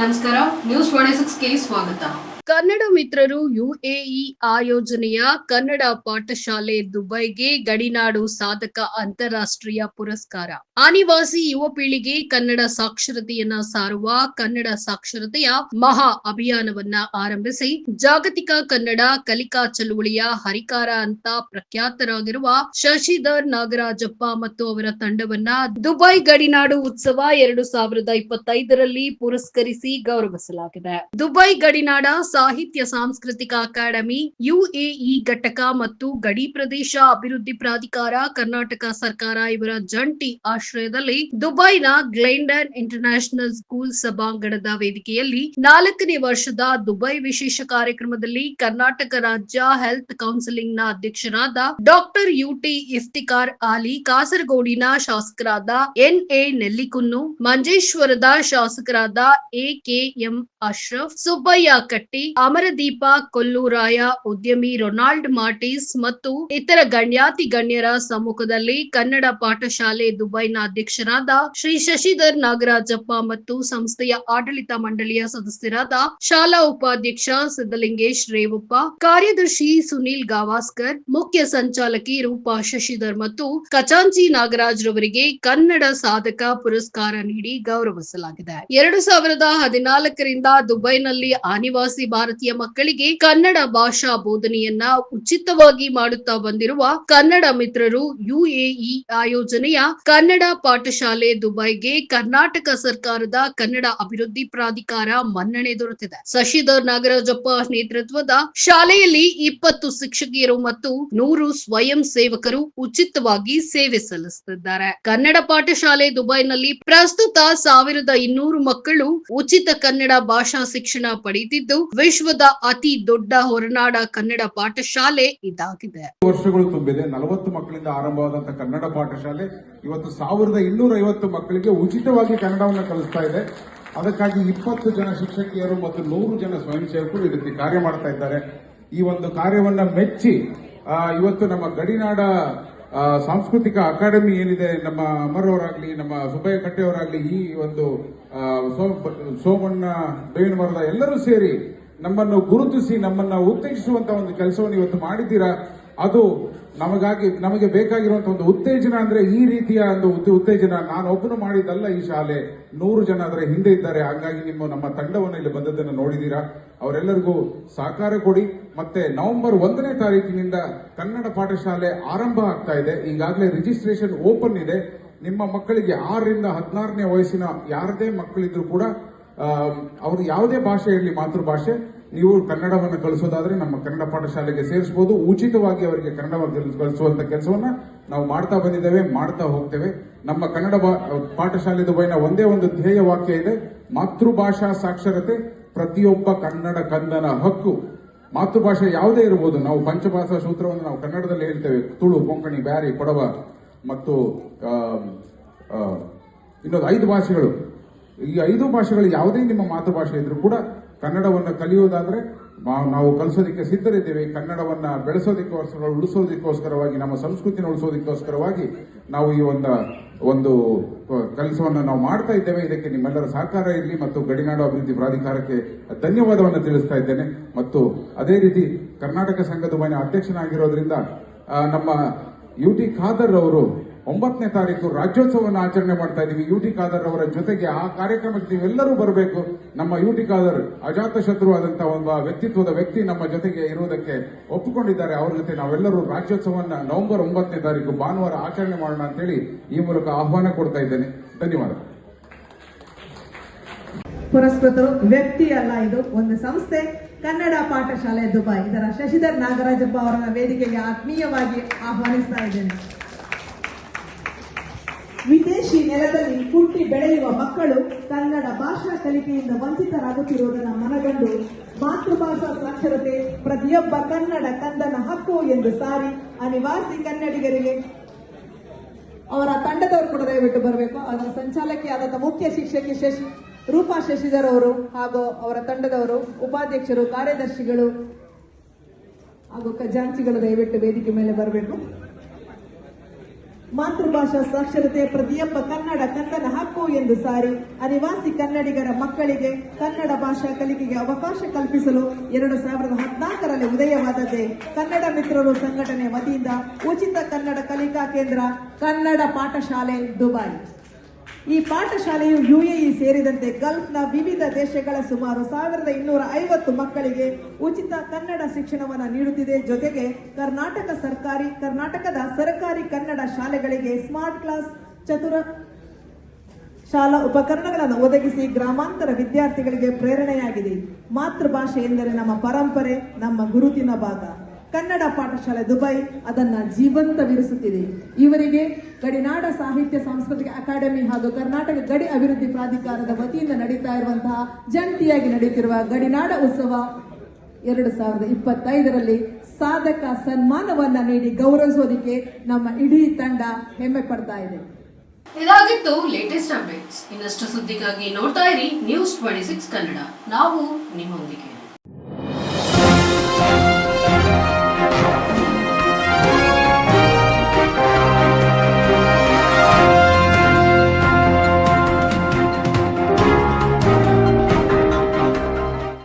ನಮಸ್ಕಾರ news twenty ಸಿಕ್ಸ್ಗೆ ಸ್ವಾಗತ. ಕನ್ನಡ ಮಿತ್ರರು ಯುಎಇ ಆಯೋಜನೆಯ ಕನ್ನಡ ಪಾಠಶಾಲೆ ದುಬೈಗೆ ಗಡಿನಾಡು ಸಾಧಕ ಅಂತಾರಾಷ್ಟ್ರೀಯ ಪುರಸ್ಕಾರ. ಅನಿವಾಸಿ ಯುವ ಪೀಳಿಗೆ ಕನ್ನಡ ಸಾಕ್ಷರತೆಯನ್ನ ಸಾರುವ ಕನ್ನಡ ಸಾಕ್ಷರತೆಯ ಮಹಾ ಅಭಿಯಾನವನ್ನ ಆರಂಭಿಸಿ ಜಾಗತಿಕ ಕನ್ನಡ ಕಲಿಕಾ ಚಳುವಳಿಯ ಹರಿಕಾರ ಅಂತ ಪ್ರಖ್ಯಾತರಾಗಿರುವ ಶಶಿಧರ್ ನಾಗರಾಜಪ್ಪ ಮತ್ತು ಅವರ ತಂಡವನ್ನ ದುಬೈ ಗಡಿನಾಡು ಉತ್ಸವ ಎರಡು ಸಾವಿರದ ಇಪ್ಪತ್ತೈದರಲ್ಲಿ ಪುರಸ್ಕರಿಸಿ ಗೌರವಿಸಲಾಗಿದೆ. ದುಬೈ ಗಡಿನಾಡ ಸಾಹಿತ್ಯ ಸಾಂಸ್ಕೃತಿಕ ಅಕಾಡೆಮಿ, ಯುಎಇ ಘಟಕ ಮತ್ತು ಗಡಿ ಪ್ರದೇಶ ಅಭಿವೃದ್ಧಿ ಪ್ರಾಧಿಕಾರ, ಕರ್ನಾಟಕ ಸರ್ಕಾರ ಇವರ ಜಂಟಿ ಆಶ್ರಯದಲ್ಲಿ ದುಬೈನ ಗ್ಲೆಂಡನ್ ಇಂಟರ್ನ್ಯಾಷನಲ್ ಸ್ಕೂಲ್ ಸಭಾಂಗಣದ ವೇದಿಕೆಯಲ್ಲಿ ನಾಲ್ಕನೇ ವರ್ಷದ ದುಬೈ ವಿಶೇಷ ಕಾರ್ಯಕ್ರಮದಲ್ಲಿ ಕರ್ನಾಟಕ ರಾಜ್ಯ ಹೆಲ್ತ್ ಕೌನ್ಸಿಲಿಂಗ್ನ ಅಧ್ಯಕ್ಷರಾದ ಡಾಕ್ಟರ್ ಯುಟಿ ಇಫ್ತಿಕಾರ್ ಆಲಿ ಕಾಸರಗೋಡಿನ ಶಾಸಕರಾದ ಎನ್ ಎ ನೆಲ್ಲಿಕುನ್ನು, ಮಂಜೇಶ್ವರದ ಶಾಸಕರಾದ A K M Ashraf, Subbaiah Katti Amaradeep, Kolluraya, ಉದ್ಯಮಿ ರೊನಾಲ್ಡ್ ಮಾರ್ಟಿಸ್ ಮತ್ತು ಇತರ ಗಣ್ಯಾತಿ ಗಣ್ಯರ ಸಮ್ಮುಖದಲ್ಲಿ ಕನ್ನಡ ಪಾಠಶಾಲೆ ದುಬೈನ ಅಧ್ಯಕ್ಷರಾದ ಶ್ರೀ ಶಶಿಧರ್ ನಾಗರಾಜಪ್ಪ ಮತ್ತು ಸಂಸ್ಥೆಯ ಆಡಳಿತ ಮಂಡಳಿಯ ಸದಸ್ಯರಾದ ಶಾಲಾ ಉಪಾಧ್ಯಕ್ಷ ಸಿದ್ದಲಿಂಗೇಶ್ ರೇವಪ್ಪ, ಕಾರ್ಯದರ್ಶಿ ಸುನೀಲ್ ಗಾವಾಸ್ಕರ್, ಮುಖ್ಯ ಸಂಚಾಲಕಿ ರೂಪಾ ಶಶಿಧರ್ ಮತ್ತು ಖಚಾಂಚಿ ನಾಗರಾಜ್ ರವರಿಗೆ ಕನ್ನಡ ಸಾಧಕ ಪುರಸ್ಕಾರ ನೀಡಿ ಗೌರವಿಸಲಾಗಿದೆ. ಎರಡು ಸಾವಿರದ ಹದಿನಾಲ್ಕರಿಂದ ದುಬೈನಲ್ಲಿ ಆನಿವಾಸಿ ಭಾರತೀಯ ಮಕ್ಕಳಿಗೆ ಕನ್ನಡ ಭಾಷಾ ಬೋಧನೆಯನ್ನ ಉಚಿತವಾಗಿ ಮಾಡುತ್ತಾ ಬಂದಿರುವ ಕನ್ನಡ ಮಿತ್ರರು ಯುಎಇ ಆಯೋಜನೆಯ ಕನ್ನಡ ಪಾಠಶಾಲೆ ದುಬೈಗೆ ಕರ್ನಾಟಕ ಸರ್ಕಾರದ ಕನ್ನಡ ಅಭಿವೃದ್ಧಿ ಪ್ರಾಧಿಕಾರ ಮನ್ನಣೆ ದೊರೆತಿದೆ. ಶಶಿಧರ್ ನಾಗರಾಜಪ್ಪ ನೇತೃತ್ವದ ಶಾಲೆಯಲ್ಲಿ ಇಪ್ಪತ್ತು ಶಿಕ್ಷಕಿಯರು ಮತ್ತು ನೂರು ಸ್ವಯಂ ಸೇವಕರು ಉಚಿತವಾಗಿ ಸೇವೆ ಸಲ್ಲಿಸುತ್ತಿದ್ದಾರೆ. ಕನ್ನಡ ಪಾಠಶಾಲೆ ದುಬೈನಲ್ಲಿ ಪ್ರಸ್ತುತ ಸಾವಿರದ ಇನ್ನೂರು ಮಕ್ಕಳು ಉಚಿತ ಕನ್ನಡ ಭಾಷಾ ಶಿಕ್ಷಣ ಪಡೆಯುತ್ತಿದ್ದು ವಿಶ್ವದ ಅತಿ ದೊಡ್ಡ ಹೊರನಾಡ ಕನ್ನಡ ಪಾಠಶಾಲೆ ಇದಾಗಿದೆ. ವರ್ಷಗಳು ತುಂಬಿದೆ. ನಲವತ್ತು ಮಕ್ಕಳಿಂದ ಆರಂಭವಾದಂತಹ ಕನ್ನಡ ಪಾಠಶಾಲೆ ಇವತ್ತು ಸಾವಿರದ ಇನ್ನೂರ ಐವತ್ತು ಮಕ್ಕಳಿಗೆ ಉಚಿತವಾಗಿ ಕನ್ನಡವನ್ನು ಕಲಿಸ್ತಾ ಇದೆ. ಅದಕ್ಕಾಗಿ ಇಪ್ಪತ್ತು ಜನ ಶಿಕ್ಷಕಿಯರು ಮತ್ತು ನೂರು ಜನ ಸ್ವಯಂ ಸೇವಕರು ಇದಕ್ಕೆ ಕಾರ್ಯ ಮಾಡ್ತಾ ಇದ್ದಾರೆ. ಈ ಒಂದು ಕಾರ್ಯವನ್ನ ಮೆಚ್ಚಿ ಇವತ್ತು ನಮ್ಮ ಗಡಿನಾಡ ಸಾಂಸ್ಕೃತಿಕ ಅಕಾಡೆಮಿ ಏನಿದೆ, ನಮ್ಮ ಅಮರವರಾಗ್ಲಿ ನಮ್ಮ ಸುಬ್ಬಯ್ಯ ಕಟ್ಟೆಯವರಾಗ್ಲಿ, ಈ ಒಂದು ಸೋಮಣ್ಣ, ಬೇವಿನ ಮರದ ಎಲ್ಲರೂ ಸೇರಿ ನಮ್ಮನ್ನು ಗುರುತಿಸಿ ನಮ್ಮನ್ನ ಉತ್ತೇಜಿಸುವಂತ ಒಂದು ಕೆಲಸವನ್ನು ಇವತ್ತು ಮಾಡಿದ್ದೀರಾ? ಅದು ನಮಗಾಗಿ, ನಮಗೆ ಬೇಕಾಗಿರುವಂತಹ ಒಂದು ಉತ್ತೇಜನ ಅಂದ್ರೆ ಈ ರೀತಿಯ ಒಂದು ಉತ್ತ- ಉತ್ತೇಜನ ನಾನು ಒಬ್ಬನು ಮಾಡಿದ್ದಲ್ಲ ಈ ಶಾಲೆ. ನೂರು ಜನ ಅದರ ಹಿಂದೆ ಇದ್ದಾರೆ. ಹಾಗಾಗಿ ನಿಮ್ಮ ನಮ್ಮ ತಂಡವನ್ನು ಇಲ್ಲಿ ಬಂದದ್ದನ್ನು ನೋಡಿದ್ದೀರಾ? ಅವರೆಲ್ಲರಿಗೂ ಸಹಕಾರ ಕೊಡಿ. ಮತ್ತೆ ನವೆಂಬರ್ ಒಂದನೇ ತಾರೀಕಿನಿಂದ ಕನ್ನಡ ಪಾಠಶಾಲೆ ಆರಂಭ ಆಗ್ತಾ ಇದೆ. ಈಗಾಗಲೇ ರಿಜಿಸ್ಟ್ರೇಷನ್ ಓಪನ್ ಇದೆ. ನಿಮ್ಮ ಮಕ್ಕಳಿಗೆ ಆರರಿಂದ ಹದಿನಾರನೇ ವಯಸ್ಸಿನ ಯಾರದೇ ಮಕ್ಕಳಿದ್ರು ಕೂಡ ಅವರು ಯಾವುದೇ ಭಾಷೆ ಇರಲಿ, ಮಾತೃಭಾಷೆ, ನೀವು ಕನ್ನಡವನ್ನು ಕಲಿಸೋದಾದ್ರೆ ನಮ್ಮ ಕನ್ನಡ ಪಾಠಶಾಲೆಗೆ ಸೇರಿಸಬಹುದು ಉಚಿತವಾಗಿ ಅವರಿಗೆ ಕನ್ನಡವನ್ನು ಕಲಿಸುವಂತ ಕೆಲಸವನ್ನ ನಾವು ಮಾಡ್ತಾ ಬಂದಿದ್ದೇವೆ, ಮಾಡ್ತಾ ಹೋಗ್ತೇವೆ. ನಮ್ಮ ಕನ್ನಡ ಪಾಠಶಾಲೆದು ಪಾಠಶಾಲೆ ದುಬೈನ ಒಂದೇ ಒಂದು ಧ್ಯೇಯ ವಾಕ್ಯ ಇದೆ, ಮಾತೃಭಾಷಾ ಸಾಕ್ಷರತೆ ಪ್ರತಿಯೊಬ್ಬ ಕನ್ನಡ ಕಂದನ ಹಕ್ಕು. ಮಾತೃಭಾಷೆ ಯಾವುದೇ ಇರಬಹುದು ನಾವು ಪಂಚಭಾಷಾ ಸೂತ್ರವನ್ನು ನಾವು ಕನ್ನಡದಲ್ಲಿ ಹೇಳ್ತೇವೆ. ತುಳು, ಕೊಂಕಣಿ, ಬ್ಯಾರಿ, ಕೊಡವ ಮತ್ತು ಇನ್ನೊಂದು ಐದು ಭಾಷೆಗಳು. ಈ ಐದು ಭಾಷೆಗಳು ಯಾವುದೇ ನಿಮ್ಮ ಮಾತೃಭಾಷೆ ಇದ್ರೂ ಕೂಡ ಕನ್ನಡವನ್ನು ಕಲಿಯೋದಾದ್ರೆ ನಾವು ಕಲಿಸೋದಕ್ಕೆ ಸಿದ್ಧರಿದ್ದೇವೆ. ಕನ್ನಡವನ್ನು ಬೆಳೆಸೋದಕ್ಕೋಸ್ಕರ ಉಳಿಸೋದಕ್ಕೋಸ್ಕರವಾಗಿ, ನಮ್ಮ ಸಂಸ್ಕೃತಿನ ಉಳಿಸೋದಕ್ಕೋಸ್ಕರವಾಗಿ ನಾವು ಈ ಒಂದು ಒಂದು ಕೆಲಸವನ್ನು ನಾವು ಮಾಡ್ತಾ ಇದ್ದೇವೆ. ಇದಕ್ಕೆ ನಿಮ್ಮೆಲ್ಲರ ಸಹಕಾರ ಇರಲಿ ಮತ್ತು ಗಡಿನಾಡು ಅಭಿವೃದ್ಧಿ ಪ್ರಾಧಿಕಾರಕ್ಕೆ ಧನ್ಯವಾದವನ್ನು ತಿಳಿಸ್ತಾ ಇದ್ದೇನೆ. ಮತ್ತು ಅದೇ ರೀತಿ ಕರ್ನಾಟಕ ಸಂಘದ ಮನೆ ಅಧ್ಯಕ್ಷನಾಗಿರೋದ್ರಿಂದ ನಮ್ಮ ಯು ಟಿ ಖಾದರ್ ಅವರು ಒಂಬತ್ತನೇ ತಾರೀಕು ರಾಜ್ಯೋತ್ಸವವನ್ನು ಆಚರಣೆ ಮಾಡ್ತಾ ಇದ್ದೀವಿ ಯು ಟಿ ಖಾದರ್ ಅವರ ಜೊತೆಗೆ ಆ ಕಾರ್ಯಕ್ರಮಕ್ಕೆ ನೀವೆಲ್ಲರೂ ಬರಬೇಕು. ನಮ್ಮ ಯು ಟಿ ಖಾದರ್ ಅಜಾತ ಶತ್ರು ಆದಂತಹ ಒಬ್ಬ ವ್ಯಕ್ತಿತ್ವದ ವ್ಯಕ್ತಿ ನಮ್ಮ ಜೊತೆಗೆ ಇರುವುದಕ್ಕೆ ಒಪ್ಪಿಕೊಂಡಿದ್ದಾರೆ. ಅವ್ರ ಜೊತೆ ನಾವೆಲ್ಲರೂ ರಾಜ್ಯೋತ್ಸವವನ್ನು ನವೆಂಬರ್ ಒಂಬತ್ತನೇ ತಾರೀಕು ಭಾನುವಾರ ಆಚರಣೆ ಮಾಡೋಣ ಅಂತೇಳಿ ಈ ಮೂಲಕ ಆಹ್ವಾನ ಕೊಡ್ತಾ ಇದ್ದೇನೆ. ಧನ್ಯವಾದ. ಪುರಸ್ಕೃತರು ವ್ಯಕ್ತಿ ಅಲ್ಲ ಇದು. ಒಂದು ಸಂಸ್ಥೆ, ಕನ್ನಡ ಪಾಠಶಾಲೆ ದುಬೈ ಇದರ ಶಶಿಧರ್ ನಾಗರಾಜಪ್ಪ ಅವರನ್ನ ವೇದಿಕೆಗೆ ಆತ್ಮೀಯವಾಗಿ ಆಹ್ವಾನಿಸ್ತಾ ಇದ್ದೇನೆ. ವಿದೇಶಿ ನೆಲದಲ್ಲಿ ಹುಟ್ಟಿ ಬೆಳೆಯುವ ಮಕ್ಕಳು ಕನ್ನಡ ಭಾಷಾ ಕಲಿಕೆಯಿಂದ ವಂಚಿತರಾಗುತ್ತಿರುವುದನ್ನು ಮನಗಂಡು ಮಾತೃಭಾಷಾ ಸಾಕ್ಷರತೆ ಪ್ರತಿಯೊಬ್ಬ ಕನ್ನಡ ಕಂದನ ಹಕ್ಕು ಎಂದು ಸಾರಿ ಅನಿವಾಸಿ ಕನ್ನಡಿಗರಿಗೆ. ಅವರ ತಂಡದವರು ಕೂಡ ದಯವಿಟ್ಟು ಬರಬೇಕು. ಅದರ ಸಂಚಾಲಕಿ ಆದಂತ ಮುಖ್ಯ ಶಿಕ್ಷಕಿ ಶಶಿ, ರೂಪಾ ಶಶಿಧರ್ ಅವರು ಹಾಗೂ ಅವರ ತಂಡದವರು, ಉಪಾಧ್ಯಕ್ಷರು, ಕಾರ್ಯದರ್ಶಿಗಳು ಹಾಗೂ ಖಜಾಂಚಿಗಳು ದಯವಿಟ್ಟು ವೇದಿಕೆ ಮೇಲೆ ಬರಬೇಕು. ಮಾತೃಭಾಷಾ ಸಾಕ್ಷರತೆ ಪ್ರತಿಯೊಬ್ಬ ಕನ್ನಡ ಕನ್ನಡ ಹಕ್ಕು ಎಂದು ಸಾರಿ ಅನಿವಾಸಿ ಕನ್ನಡಿಗರ ಮಕ್ಕಳಿಗೆ ಕನ್ನಡ ಭಾಷಾ ಕಲಿಕೆಗೆ ಅವಕಾಶ ಕಲ್ಪಿಸಲು ಎರಡು ಸಾವಿರದ ಹದಿನಾಲ್ಕರಲ್ಲಿ ಉದಯವಾದದ್ದೇ ಕನ್ನಡ ಮಿತ್ರರು ಸಂಘಟನೆ ವತಿಯಿಂದ ಉಚಿತ ಕನ್ನಡ ಕಲಿಕಾ ಕೇಂದ್ರ ಕನ್ನಡ ಪಾಠಶಾಲೆ ದುಬೈ. ಈ ಪಾಠಶಾಲೆಯು ಯುಎಇ ಸೇರಿದಂತೆ ಗಲ್ಫ್ನ ವಿವಿಧ ದೇಶಗಳ ಸುಮಾರು ಸಾವಿರದ ಇನ್ನೂರ ಐವತ್ತು ಮಕ್ಕಳಿಗೆ ಉಚಿತ ಕನ್ನಡ ಶಿಕ್ಷಣವನ್ನು ನೀಡುತ್ತಿದೆ. ಜೊತೆಗೆ ಕರ್ನಾಟಕ ಸರ್ಕಾರಿ, ಕರ್ನಾಟಕದ ಸರ್ಕಾರಿ ಕನ್ನಡ ಶಾಲೆಗಳಿಗೆ ಸ್ಮಾರ್ಟ್ ಕ್ಲಾಸ್ ಚತುರ ಶಾಲಾ ಉಪಕರಣಗಳನ್ನು ಒದಗಿಸಿ ಗ್ರಾಮಾಂತರ ವಿದ್ಯಾರ್ಥಿಗಳಿಗೆ ಪ್ರೇರಣೆಯಾಗಿದೆ. ಮಾತೃಭಾಷೆ ಎಂದರೆ ನಮ್ಮ ಪರಂಪರೆ, ನಮ್ಮ ಗುರುತಿನ ಭಾಗ. ಕನ್ನಡ ಪಾಠಶಾಲೆ ದುಬೈ ಅದನ್ನ ಜೀವಂತವಿರಿಸುತ್ತಿದೆ. ಇವರಿಗೆ ಗಡಿನಾಡ ಸಾಹಿತ್ಯ ಸಾಂಸ್ಕೃತಿಕ ಅಕಾಡೆಮಿ ಹಾಗೂ ಕರ್ನಾಟಕ ಗಡಿ ಅಭಿವೃದ್ಧಿ ಪ್ರಾಧಿಕಾರದ ವತಿಯಿಂದ ನಡೀತಾ ಇರುವಂತಹ ಜಂಟಿಯಾಗಿ ನಡೆಯುತ್ತಿರುವ ಗಡಿನಾಡ ಉತ್ಸವ ಎರಡು ಸಾವಿರದ ಇಪ್ಪತ್ತೈದರಲ್ಲಿ ಸಾಧಕ ಸನ್ಮಾನವನ್ನ ನೀಡಿ ಗೌರವಿಸೋದಿಕ್ಕೆ ನಮ್ಮ ಇಡೀ ತಂಡ ಹೆಮ್ಮೆ ಪಡ್ತಾ ಇದೆ. ಇದಾಗಿತ್ತು ಲೇಟೆಸ್ಟ್ ಅಪ್ಡೇಟ್ಸ್ ಇನ್ನಷ್ಟು ಸುದ್ದಿಗಾಗಿ ನೋಡ್ತಾ ಇರಿ ನ್ಯೂಸ್ ಟ್ವೆಂಟಿ ಸಿಕ್ಸ್ ಕನ್ನಡ. ನಾವು ನಿಮ್ಮೊಂದಿಗೆ.